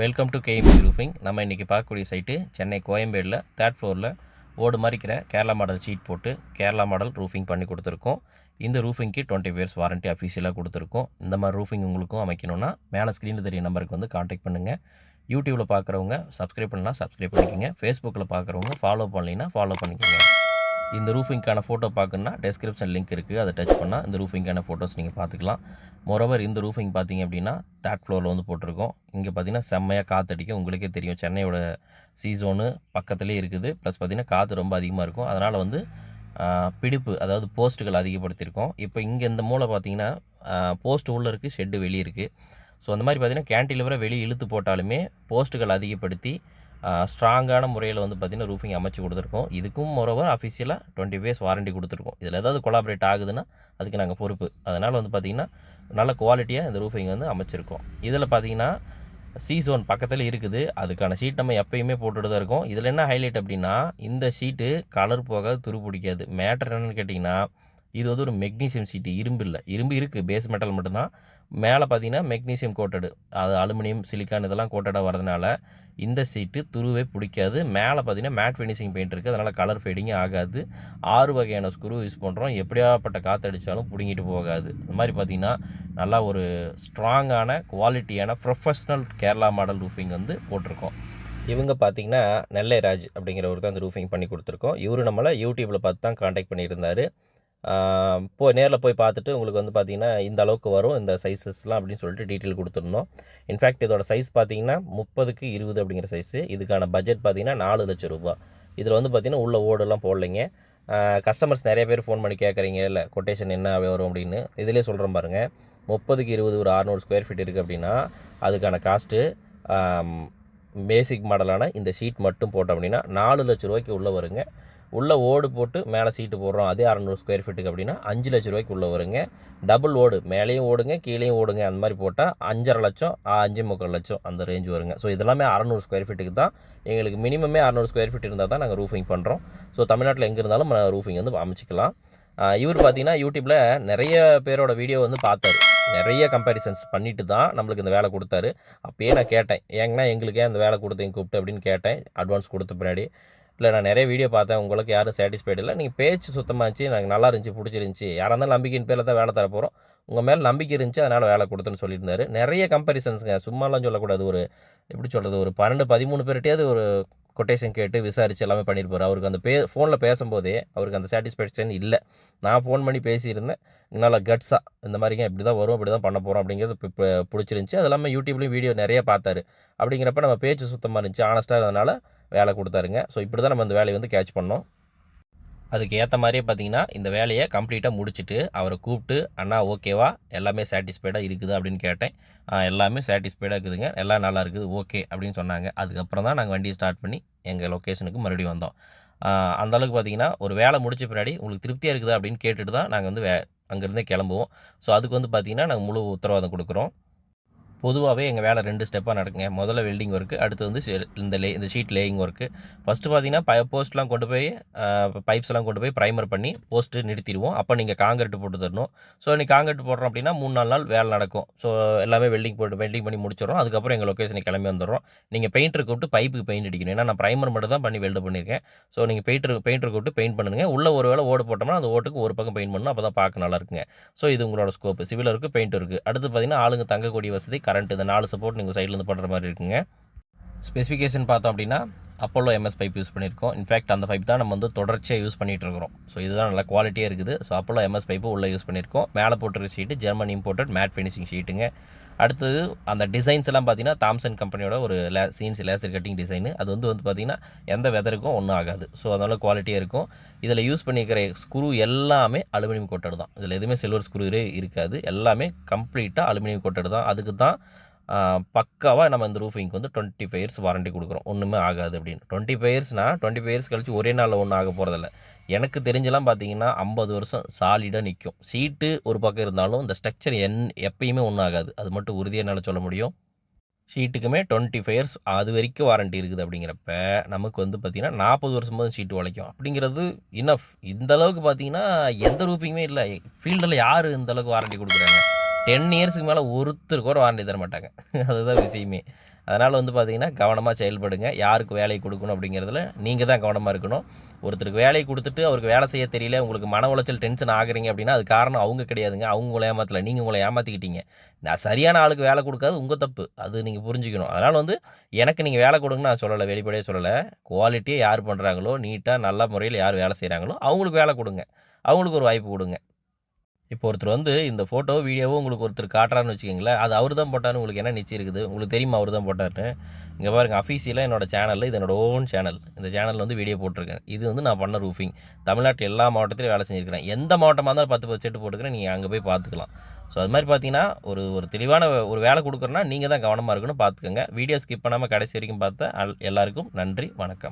Welcome to KMC roofing நம்ம இன்றைக்கி பார்க்கக்கூடிய சைட்டு சென்னை கோயம்பேடில் தேர்ட் ஃப்ளோரில் ஓடு மறிக்கிற கேரளா மாடல் ஷீட் போட்டு கேரளா மாடல் ரூஃபிங் பண்ணி கொடுத்துருக்கோம். இந்த ரூஃபிங்க்கு டுவெண்ட்டி இயர்ஸ் வாரண்ட்டி அஃபீஷியலாக கொடுத்துருக்கோம். இந்த மாதிரி ரூஃபிங் உங்களுக்கும் அமைக்கணும்னா மேலே ஸ்க்ரீனில் தெரிய நம்பருக்கு வந்து காண்டாக்ட் பண்ணுங்கள் யூடியூப்பில் பார்க்குறவங்க சப்ஸ்கிரைப் பண்ணலாம் சப்ஸ்கிரைப் பண்ணிக்கோங்க. ஃபேஸ்புக்கில் பார்க்குறவங்க ஃபாலோ பண்ணலைன்னா ஃபாலோ பண்ணிக்கோங்க. இந்த ரூஃபிங்க்கான ஃபோட்டோ பார்க்கணுன்னா டெஸ்கிரிப்ஷன் லிங்க் இருக்குது அதை டச் பண்ணால் இந்த ரூஃபிங்க்கான ஃபோட்டோஸ் நீங்கள் பார்த்துக்கலாம். மொரோவர் இந்த ரூஃபிங் பார்த்தீங்க அப்படின்னா தேர்ட் ஃப்ளோரில் வந்து போட்டிருக்கோம். இங்கே பார்த்தீங்கன்னா செம்மையாக காற்றடிக்கும் உங்களுக்கே தெரியும். சென்னையோட சீசோனு பக்கத்துலேயே இருக்குது. ப்ளஸ் பார்த்தீங்கன்னா காற்று ரொம்ப அதிகமாக இருக்கும். அதனால் வந்து பிடிப்பு அதாவது போஸ்ட்டுகள் அதிகப்படுத்தியிருக்கோம். இப்போ இங்கே இந்த மூளை பார்த்தீங்கன்னா போஸ்ட் உள்ளே இருக்குது ஷெட்டு வெளியே இருக்குது ஸோ அந்த மாதிரி பார்த்தீங்கன்னா கேன்டிலிவரை வெளியே இழுத்து போட்டாலுமே போஸ்ட்டுகள் அதிகப்படுத்தி ஸ்ட்ராங்கான முறையில் வந்து பார்த்திங்கன்னா ரூஃபிங் அமைச்சு கொடுத்துருக்கோம். இதுக்கும் மொரோவர் அஃபிஷியலாக டுவெண்ட்டி ஃபேஸ் வாரண்டி கொடுத்துருக்கோம். இதில் ஏதாவது கொலாபரேட் ஆகுதுன்னா அதுக்கு நாங்கள் பொறுப்பு. அதனால் வந்து பார்த்திங்கன்னா நல்ல குவாலிட்டியாக இந்த ரூஃபிங் வந்து அமைச்சிருக்கோம். இதில் பார்த்தீங்கன்னா சி சோன் பக்கத்தில் இருக்குது. அதுக்கான ஷீட் நம்ம எப்பயுமே போட்டுட்டு தான் இருக்கோம். இதில் என்ன ஹைலைட் அப்படின்னா இந்த ஷீட்டு கலர் போகாது துரு பிடிக்காது. மேட்டர் என்னென்னு கேட்டிங்கன்னா இது வந்து ஒரு மெக்னீசியம் ஷீட்டு இரும்பு இல்லை. இரும்பு இருக்குது பேஸ் மெட்டல் மட்டும்தான். மேலே பார்த்தீங்கன்னா மெக்னீசியம் கோட்டடு அது அலுமினியம் சிலிக்கான் இதெல்லாம் கோட்டடாக வரதுனால இந்த சீட்டு துருவே பிடிக்காது. மேலே பார்த்தீங்கன்னா மேட் ஃபினிஷிங் பெயிண்ட் இருக்குது அதனால் கலர் ஃபேடிங்கே ஆகாது. ஆறு வகையான ஸ்க்ரூ யூஸ் பண்ணுறோம் எப்படியாப்பட்ட காற்று அடித்தாலும் பிடுங்கிட்டு போகாது. இந்த மாதிரி பார்த்தீங்கன்னா நல்லா ஒரு ஸ்ட்ராங்கான குவாலிட்டியான ப்ரொஃபஷ்னல் கேரளா மாடல் ரூஃபிங் வந்து போட்டிருக்கோம். இவங்க பார்த்தீங்கன்னா நெல்லை ராஜ் அப்படிங்கிறவர் தான் அந்த ரூஃபிங் பண்ணி கொடுத்துருக்கோம். இவர் நம்மளை யூடியூப்பில் பார்த்து தான் காண்டாக்ட் பண்ணியிருந்தார். போய் நேரில் போய் பார்த்துட்டு உங்களுக்கு வந்து பார்த்திங்கன்னா இந்த அளவுக்கு வரும் இந்த சைஸஸ்லாம் அப்படின்னு சொல்லிட்டு டீட்டெயில் கொடுத்துருந்தோம் இன்ஃபேக்ட் இதோட சைஸ் பார்த்தீங்கன்னா முப்பதுக்கு இருபது அப்படிங்கிற சைஸு இதுக்கான பட்ஜெட் பார்த்தீங்கன்னா நாலு லட்சம் ரூபா இதில் வந்து பார்த்தீங்கன்னா உள்ள ஓடெல்லாம் போடலைங்க. கஸ்டமர்ஸ் நிறைய பேர் ஃபோன் பண்ணி கேட்குறீங்க இல்லை கொட்டேஷன் என்ன வரும்? அப்படின்னு. இதிலே சொல்கிறேன் பாருங்கள் முப்பதுக்கு இருபது ஒரு அறநூறு ஸ்கொயர் ஃபீட் இருக்குது அப்படின்னா அதுக்கான காஸ்ட்டு பேசிக் மாடலான இந்த ஷீட் மட்டும் போட்டோம் அப்படின்னா நாலு லட்ச ரூபாய்க்கு உள்ளே வருங்க. உள்ளே ஓடு போட்டு மேலே சீட்டு போடுறோம். அதே அறநூறு ஸ்கொயர் ஃபீட்டுக்கு அப்படின்னா அஞ்சு லட்ச ரூபாய்க்கு உள்ளே வருங்க. டபுள் ஓடு. மேலேயும் ஓடுங்க கீழேயும் ஓடுங்க. அந்த மாதிரி போட்டால் அஞ்சரை லட்சம் அஞ்சு அஞ்சே முக்கால் லட்சம் அந்த ரேஞ்ச் வருங்க. ஸோ இதெல்லாமே அறநூறு ஸ்கொயர் ஃபீட்டுக்கு தான். எங்களுக்கு மினிமமே அறநூறு ஸ்கொயர் ஃபீட் இருந்தால் தான் நாங்கள் ரூஃபிங் பண்ணுறோம் ஸோ தமிழ்நாட்டில் எங்கே இருந்தாலும் ரூஃபிங் வந்து அமைச்சிக்கலாம். இவர் பார்த்தீங்கன்னா யூடியூப்பில் நிறைய பேரோட வீடியோ வந்து பார்த்தாரு. நிறைய கம்பேரிசன்ஸ் பண்ணிட்டு தான் நம்மளுக்கு இந்த வேலை கொடுத்தாரு. அப்பயே நான் கேட்டேன் ஏங்கன்னா எங்களுக்கு அந்த வேலை கொடுத்தீங்க கூப்பிட்டு? அப்படின்னு கேட்டேன் அட்வான்ஸ் கொடுத்த பின்னாடி. இல்லை நான் நிறைய வீடியோ பார்த்தேன் உங்களுக்கு யாரும் சாட்டிஸ்ஃபைடு இல்லை. நீங்கள் பேச்சு சுத்தமாக இருந்துச்சு எனக்கு நல்லா இருந்துச்சு பிடிச்சிருந்துச்சி. யாராக இருந்தாலும் நம்பிக்கையின் பேரில் தான் வேலை தர போகிறோம் உங்கள் மேலே நம்பிக்கை இருந்துச்சு அதனால் வேலை கொடுத்தேன்னு சொல்லியிருந்தாரு. நிறைய கம்பேரிசன்ஸுங்க சும்மாலாம் சொல்லக்கூடாது ஒரு எப்படி சொல்கிறது ஒரு பன்னெண்டு பதிமூணு பேர்கிட்டயாவது ஒரு கொட்டேஷன் கேட்டு விசாரித்து எல்லாமே பண்ணியிருப்பார் அவருக்கு அந்த பே ஃபோனில் பேசும்போதே அவருக்கு அந்த சாட்டிஸ்ஃபேக்ஷன் இல்லை. நான் ஃபோன் பண்ணி பேசியிருந்தேன். நல்லா கட்ஸாக இந்த மாதிரிங்க இப்படி தான் வரும் இப்படி தான் பண்ண போகிறோம் அப்படிங்கிறது இப்போ பிடிச்சிருந்துச்சி. அது இல்லாமல் யூடியூப்லேயும் வீடியோ நிறைய பார்த்தாரு. அப்படிங்கிறப்ப நம்ம பேச்சு சுத்தமாக இருந்துச்சு. ஆனஸ்ட்டாக இருந்தனால வேலை கொடுத்தாருங்க. ஸோ இப்படி தான் நம்ம அந்த வேலையை வந்து கேட்ச் பண்ணோம். அதுக்கு ஏற்ற மாதிரியே பார்த்தீங்கன்னா இந்த வேலையை கம்ப்ளீட்டாக முடிச்சுட்டு அவரை கூப்பிட்டு அண்ணா ஓகேவா? எல்லாமே சாட்டிஸ்ஃபைடாக இருக்குது அப்படின்னு கேட்டேன். "ஆ, எல்லாமே சாட்டிஸ்ஃபைடாக இருக்குதுங்க. எல்லாம் நல்லா இருக்குது. ஓகே அப்படின்னு சொன்னாங்க. அதுக்கப்புறம் தான் நாங்கள் வண்டியை ஸ்டார்ட் பண்ணி எங்கள் லொக்கேஷனுக்கு மறுபடியும் வந்தோம். அந்தளவுக்கு பார்த்தீங்கன்னா ஒரு வேலை முடிச்ச பின்னாடி உங்களுக்கு திருப்தியாக இருக்குதா? அப்படின்னு கேட்டுட்டு தான் நாங்கள் வந்து வே அங்கேருந்தே கிளம்புவோம். ஸோ அதுக்கு வந்து பார்த்திங்கன்னா நாங்கள் முழு உத்தரவாதம் கொடுக்குறோம். பொதுவாகவே எங்கள் வேலை ரெண்டு ஸ்டெப்பாக நடக்குங்க. முதல்ல வெல்டிங் ஒர்க்கு அடுத்து வந்து இந்த லே இந்த ஷீட் லேயிங் ஒர்க்கு ஃபஸ்ட்டு பார்த்தீங்கன்னா ப போஸ்ட்லாம் கொண்டு போய் பைப்ஸ் எல்லாம் கொண்டு போய் ப்ரைமர் பண்ணி போஸ்ட்டு நிறுத்திடுவோம். அப்போ நீங்கள் காங்கிரீட் போட்டு தரணும். ஸோ நீ காங்கிரீட் போடுறோம் அப்படின்னா மூணு நாலு நாள் வேலை நடக்கும். ஸோ எல்லாமே வெல்டிங் போட்டு வெல்டிங் பண்ணி முடிச்சிடுறோம். அதுக்கப்புறம் எங்கள் லொக்கேஷனுக்கு கிளம்பி வந்துடுறோம். நீங்கள் பெயிண்டர் கூப்பிட்டு பைப்புக்கு பெயிண்ட் அடிக்கணும். ஏன்னா நான் ப்ரைமர் மட்டும் தான் பண்ணி வெல்டு பண்ணியிருக்கேன். ஸோ நீங்கள் பெயிண்டர் பெயிண்டர் கூப்பிட்டு பெயிண்ட் பண்ணுங்க. உள்ள ஒரு வேளை ஓடு போட்டோம்னா அந்த ஓட்டுக்கு ஒரு பக்கம் பெயிண்ட் பண்ணணும். அப்போ தான் பார்க்க நல்லா இருக்குங்க. ஸோ இது உங்களோட ஸ்கோப் சிவில் இருக்குது பெயிண்ட் இருக்குது அடுத்து பார்த்தீங்கன்னா ஆளுங்க தங்கக்கூடிய வசதி கரண்ட் இந்த நாலு சப்போர்ட் நீங்கள் சைட்லேருந்து படுற மாதிரி இருக்குங்க. ஸ்பெசிஃபிகேஷன் பார்த்தோம் அப்படின்னா அப்போலோ எம்எஸ் பைப் யூஸ் பண்ணியிருக்கோம். இன்ஃபேக்ட் அந்த பைப் தான் நம்ம வந்து தொடர்ச்சியாக யூஸ் பண்ணிகிட்டு இருக்கிறோம் ஸோ இதுதான் நல்ல குவாலிட்டியாக இருக்குது. ஸோ அப்போலோ எம்எஸ் பைப்பு உள்ளே யூஸ் பண்ணியிருக்கோம். மேலே போட்டிருக்க sheet German imported matte finishing ஷீட்டுங்க அடுத்தது அந்த டிசைன்ஸ் எல்லாம் பார்த்தீங்கன்னா தாம்சன் கம்பெனியோட ஒரு லே சீன்ஸ் லேசர் கட்டிங் டிசைனு அது வந்து வந்து பார்த்தீங்கன்னா எந்த வெதருக்கும் ஒன்றும் ஆகாது. ஸோ அதனால் குவாலிட்டியாக இருக்கும். இதில் யூஸ் பண்ணிக்கிற ஸ்க்ரூ எல்லாமே அலுமினியம் கோட்டட் தான். இதில் எதுவுமே சில்வர் ஸ்க்ரூவே இருக்காது. எல்லாமே கம்ப்ளீட்டாக அலுமினியம் கோட்டட் தான். அதுக்கு தான் பக்காவாக நம்ம இந்த ரூஃபிங்க்கு வந்து டுவெண்ட்டி ஃபைவ் இயர்ஸ் வாரண்டி கொடுக்குறோம். ஒன்றுமே ஆகாது அப்படின்னு. டுவெண்ட்டி ஃபைவ் இயர்ஸ்னால் டுவெண்ட்டி ஃபைவ் இயர்ஸ் கழிச்சு ஒரே நாளில் ஒன்றும் ஆக போகிறதில்ல எனக்கு தெரிஞ்செல்லாம் பார்த்தீங்கன்னா ஐம்பது வருஷம் சாலிடாக நிற்கும் சீட்டு ஒரு பக்கம் இருந்தாலும் இந்த ஸ்ட்ரக்சர் என் எப்பயுமே ஒன்றும் ஆகாது. அது மட்டும் உறுதியாக என்னால் சொல்ல முடியும். ஷீட்டுக்குமே டுவெண்ட்டி ஃபைவ் இயர்ஸ் அது வரைக்கும் வாரண்டி இருக்குது அப்படிங்கிறப்ப நமக்கு வந்து பார்த்திங்கன்னா நாற்பது வருஷம் போது ஷீட்டு உழைக்கும். அப்படிங்கிறது இனஃப் இந்த அளவுக்கு பார்த்தீங்கன்னா எந்த ரூப்பிங்குமே இல்லை. ஃபீல்டில் யார் இந்த அளவுக்கு வாரண்டி கொடுக்குறாங்க? டென் இயர்ஸ்க்கு மேலே ஒருத்தர் கூட வாரண்டி தர மாட்டாங்க. அதுதான் விஷயமே. அதனால் வந்து பார்த்திங்கன்னா கவனமாக செயல்படுங்க. யாருக்கு வேலை கொடுக்கணும் அப்படிங்கிறதுல நீங்கள் தான் கவனமாக இருக்கணும். ஒருத்தருக்கு வேலையை கொடுத்துட்டு அவருக்கு வேலை செய்ய தெரியல உங்களுக்கு மன உளைச்சல் டென்ஷன் ஆகுறீங்க அப்படின்னா அது காரணம் அவங்க கிடையாதுங்க. அவங்க உங்களை ஏமாற்றலை நீங்கள் உங்களை ஏமாற்றிக்கிட்டீங்க நான் சரியான ஆளுக்கு வேலை கொடுக்காது உங்கள் தப்பு. அது நீங்கள் புரிஞ்சுக்கணும். அதனால் வந்து எனக்கு நீங்கள் வேலை கொடுங்கன்னு நான் சொல்லலை வெளிப்படையாக சொல்லலை. குவாலிட்டியை யார் பண்ணுறாங்களோ நீட்டாக நல்ல முறையில் யார் வேலை செய்கிறாங்களோ அவங்களுக்கு வேலை கொடுங்க. அவங்களுக்கு ஒரு வாய்ப்பு கொடுங்க. இப்போ ஒருத்தர் வந்து இந்த ஃபோட்டோ வீடியோவோ உங்களுக்கு ஒருத்தர் காட்டுறான்னு வச்சுக்கிங்களேன் அது அவர் தான் போட்டான்னு உங்களுக்கு என்ன நிச்சயம் இருக்குது? உங்களுக்கு தெரியுமா அவர் தான் போட்டார்னு இங்கே பாருங்க அஃபீஷியலாக என்னோட சேனலில் இது என்னோட ஓன் சேனல் இந்த சேனலில் வந்து வீடியோ போட்டிருக்கேன். இது வந்து நான் பண்ண ரூஃபிங் தமிழ்நாட்டில் எல்லா மாவட்டத்திலையும் வேலை செஞ்சுருக்கிறேன். எந்த மாவட்டமாக இருந்தாலும் பத்து பத்து செட்டு போட்டுக்கிறேன் நீங்கள் அங்கே போய் பார்த்துக்கலாம் ஸோ அது மாதிரி பார்த்தீங்கன்னா ஒரு ஒரு தெளிவான ஒரு வேலை கொடுக்குறேன்னா நீங்கள் தான் கவனமாக இருக்கணும் பார்த்துக்கோங்க வீடியோ ஸ்கிப் பண்ணாமல் கடைசி வரைக்கும் பார்த்தா அல்- எல்லாருக்கும் நன்றி வணக்கம்.